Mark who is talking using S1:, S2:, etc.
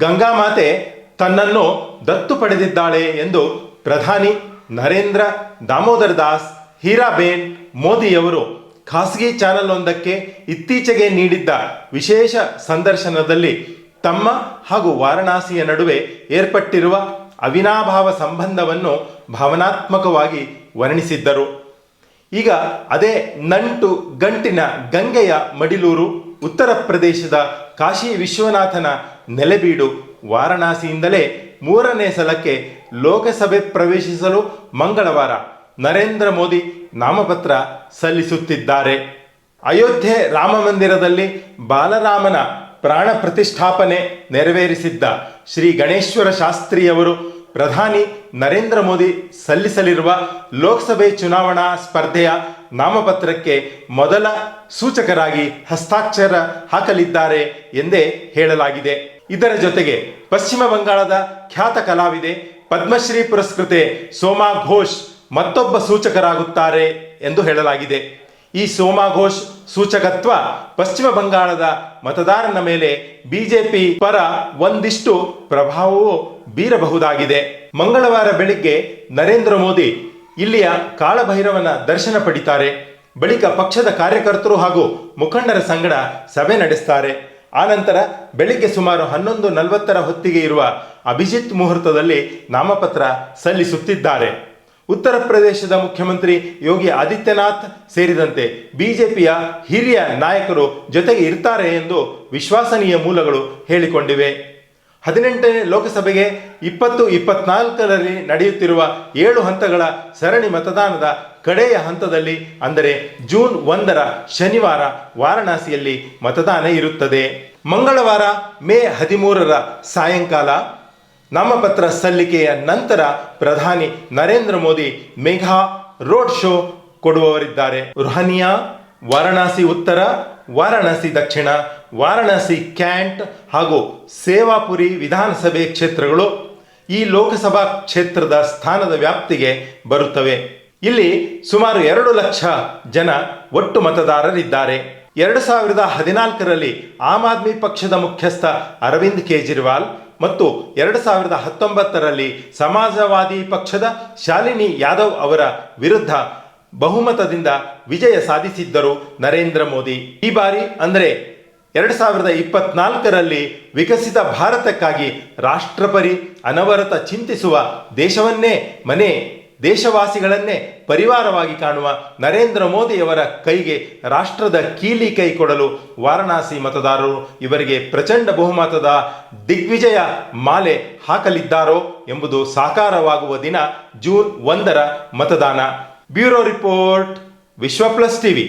S1: ಗಂಗಾಮಾತೆ ತನ್ನನ್ನು ದತ್ತು ಪಡೆದಿದ್ದಾಳೆ ಎಂದು ಪ್ರಧಾನಿ ನರೇಂದ್ರ ದಾಮೋದರ್ ದಾಸ್, ಹೀರಾಬೇನ್ ಮೋದಿಯವರು ಖಾಸಗಿ ಚಾನೆಲ್ ಒಂದಕ್ಕೆ ಇತ್ತೀಚೆಗೆ ನೀಡಿದ್ದ ವಿಶೇಷ ಸಂದರ್ಶನದಲ್ಲಿ ತಮ್ಮ ಹಾಗೂ ವಾರಣಾಸಿಯ ನಡುವೆ ಏರ್ಪಟ್ಟಿರುವ ಅವಿನಾಭಾವ ಸಂಬಂಧವನ್ನು ಭಾವನಾತ್ಮಕವಾಗಿ ವರ್ಣಿಸಿದ್ದರು. ಈಗ ಅದೇ ನಂಟು ಗಂಟಿನ ಗಂಗೆಯ ಮಡಿಲೂರು, ಉತ್ತರ ಪ್ರದೇಶದ ಕಾಶಿ ವಿಶ್ವನಾಥನ ನೆಲೆಬೀಡು ವಾರಣಾಸಿಯಿಂದಲೇ ಮೂರನೇ ಸಲಕ್ಕೆ ಲೋಕಸಭೆ ಪ್ರವೇಶಿಸಲು ಮಂಗಳವಾರ ನರೇಂದ್ರ ಮೋದಿ ನಾಮಪತ್ರ ಸಲ್ಲಿಸುತ್ತಿದ್ದಾರೆ. ಅಯೋಧ್ಯೆ ರಾಮ ಮಂದಿರದಲ್ಲಿ ಬಾಲರಾಮನ ಪ್ರಾಣ ಪ್ರತಿಷ್ಠಾಪನೆ ನೆರವೇರಿಸಿದ್ದ ಶ್ರೀ ಗಣೇಶ್ವರ ಶಾಸ್ತ್ರಿಯವರು ಪ್ರಧಾನಿ ನರೇಂದ್ರ ಮೋದಿ ಸಲ್ಲಿಸಲಿರುವ ಲೋಕಸಭೆ ಚುನಾವಣಾ ಸ್ಪರ್ಧೆಯ ನಾಮಪತ್ರಕ್ಕೆ ಮೊದಲ ಸೂಚಕರಾಗಿ ಹಸ್ತಾಕ್ಷರ ಹಾಕಲಿದ್ದಾರೆ ಎಂದೇ ಹೇಳಲಾಗಿದೆ. ಇದರ ಜೊತೆಗೆ ಪಶ್ಚಿಮ ಬಂಗಾಳದ ಖ್ಯಾತ ಕಲಾವಿದೆ ಪದ್ಮಶ್ರೀ ಪುರಸ್ಕೃತೆ ಸೋಮಾ ಘೋಷ್ ಮತ್ತೊಬ್ಬ ಸೂಚಕರಾಗುತ್ತಾರೆ ಎಂದು ಹೇಳಲಾಗಿದೆ. ಈ ಸೋಮಾ ಘೋಷ್ ಸೂಚಕತ್ವ ಪಶ್ಚಿಮ ಬಂಗಾಳದ ಮತದಾರನ ಮೇಲೆ ಬಿಜೆಪಿ ಪರ ಒಂದಿಷ್ಟು ಪ್ರಭಾವವೂ ಬೀರಬಹುದಾಗಿದೆ. ಮಂಗಳವಾರ ಬೆಳಿಗ್ಗೆ ನರೇಂದ್ರ ಮೋದಿ ಇಲ್ಲಿಯ ಕಾಳಭೈರವನ ದರ್ಶನ ಪಡಿತಾರೆ. ಬಳಿಕ ಪಕ್ಷದ ಕಾರ್ಯಕರ್ತರು ಹಾಗೂ ಮುಖಂಡರ ಸಂಗಡ ಸಭೆ ನಡೆಸ್ತಾರೆ. ಆನಂತರ ಬೆಳಿಗ್ಗೆ ಸುಮಾರು ಹನ್ನೊಂದು ನಲವತ್ತರ ಹೊತ್ತಿಗೆ ಇರುವ ಅಭಿಜಿತ್ ಮುಹೂರ್ತದಲ್ಲಿ ನಾಮಪತ್ರ ಸಲ್ಲಿಸುತ್ತಿದ್ದಾರೆ. ಉತ್ತರ ಪ್ರದೇಶದ ಮುಖ್ಯಮಂತ್ರಿ ಯೋಗಿ ಆದಿತ್ಯನಾಥ್ ಸೇರಿದಂತೆ ಬಿಜೆಪಿಯ ಹಿರಿಯ ನಾಯಕರು ಜೊತೆಗೆ ಇರ್ತಾರೆ ಎಂದು ವಿಶ್ವಾಸನೀಯ ಮೂಲಗಳು ಹೇಳಿಕೊಂಡಿವೆ. ಹದಿನೆಂಟನೇ ಲೋಕಸಭೆಗೆ ಇಪ್ಪತ್ತು ಇಪ್ಪತ್ನಾಲ್ಕರಲ್ಲಿ ನಡೆಯುತ್ತಿರುವ ಏಳು ಹಂತಗಳ ಸರಣಿ ಮತದಾನದ ಕಡೆಯ ಹಂತದಲ್ಲಿ ಅಂದರೆ ಜೂನ್ ಒಂದರ ಶನಿವಾರ ವಾರಣಾಸಿಯಲ್ಲಿ ಮತದಾನ ಇರುತ್ತದೆ. ಮಂಗಳವಾರ ಮೇ ಹದಿಮೂರರ ಸಾಯಂಕಾಲ ನಾಮಪತ್ರ ಸಲ್ಲಿಕೆಯ ನಂತರ ಪ್ರಧಾನಿ Narendra Modi mega road show ಕೊಡುವವರಿದ್ದಾರೆ. Rohania Varanasi ಉತ್ತರ, ವಾರಣಾಸಿ ದಕ್ಷಿಣ, ವಾರಣಾಸಿ ಕ್ಯಾಂಟ್ ಹಾಗೂ ಸೇವಾಪುರಿ ವಿಧಾನಸಭೆ ಕ್ಷೇತ್ರಗಳು ಈ ಲೋಕಸಭಾ ಕ್ಷೇತ್ರದ ಸ್ಥಾನದ ವ್ಯಾಪ್ತಿಗೆ ಬರುತ್ತವೆ. ಇಲ್ಲಿ ಸುಮಾರು ಎರಡು ಲಕ್ಷ ಜನ ಒಟ್ಟು ಮತದಾರರಿದ್ದಾರೆ. ಎರಡು ಸಾವಿರದ ಹದಿನಾಲ್ಕರಲ್ಲಿ ಆಮ್ ಆದ್ಮಿ ಪಕ್ಷದ ಮುಖ್ಯಸ್ಥ ಅರವಿಂದ್ ಕೇಜ್ರಿವಾಲ್ ಮತ್ತು ಎರಡು ಸಾವಿರದ ಹತ್ತೊಂಬತ್ತರಲ್ಲಿ ಸಮಾಜವಾದಿ ಪಕ್ಷದ ಶಾಲಿನಿ ಯಾದವ್ ಅವರ ವಿರುದ್ಧ ಬಹುಮತದಿಂದ ವಿಜಯ ಸಾಧಿಸಿದ್ದರು ನರೇಂದ್ರ ಮೋದಿ. ಈ ಬಾರಿ ಅಂದರೆ ಎರಡು ಸಾವಿರದ ಇಪ್ಪತ್ನಾಲ್ಕರಲ್ಲಿ ವಿಕಸಿತ ಭಾರತಕ್ಕಾಗಿ ರಾಷ್ಟ್ರಪರಿ ಅನವರತ ಚಿಂತಿಸುವ ದೇಶವನ್ನೇ, ಮನೆ, ದೇಶವಾಸಿಗಳನ್ನೇ ಪರಿವಾರವಾಗಿ ಕಾಣುವ ನರೇಂದ್ರ ಮೋದಿಯವರ ಕೈಗೆ ರಾಷ್ಟ್ರದ ಕೀಲಿ ಕೈ ಕೊಡಲು ವಾರಣಾಸಿ ಮತದಾರರು ಇವರಿಗೆ ಪ್ರಚಂಡ ಬಹುಮತದ ದಿಗ್ವಿಜಯ ಮಾಲೆ ಹಾಕಲಿದ್ದಾರೋ ಎಂಬುದು ಸಾಕಾರವಾಗುವ ದಿನ ಜೂನ್ ಒಂದರ ಮತದಾನ. bureau report Vishwa plus TV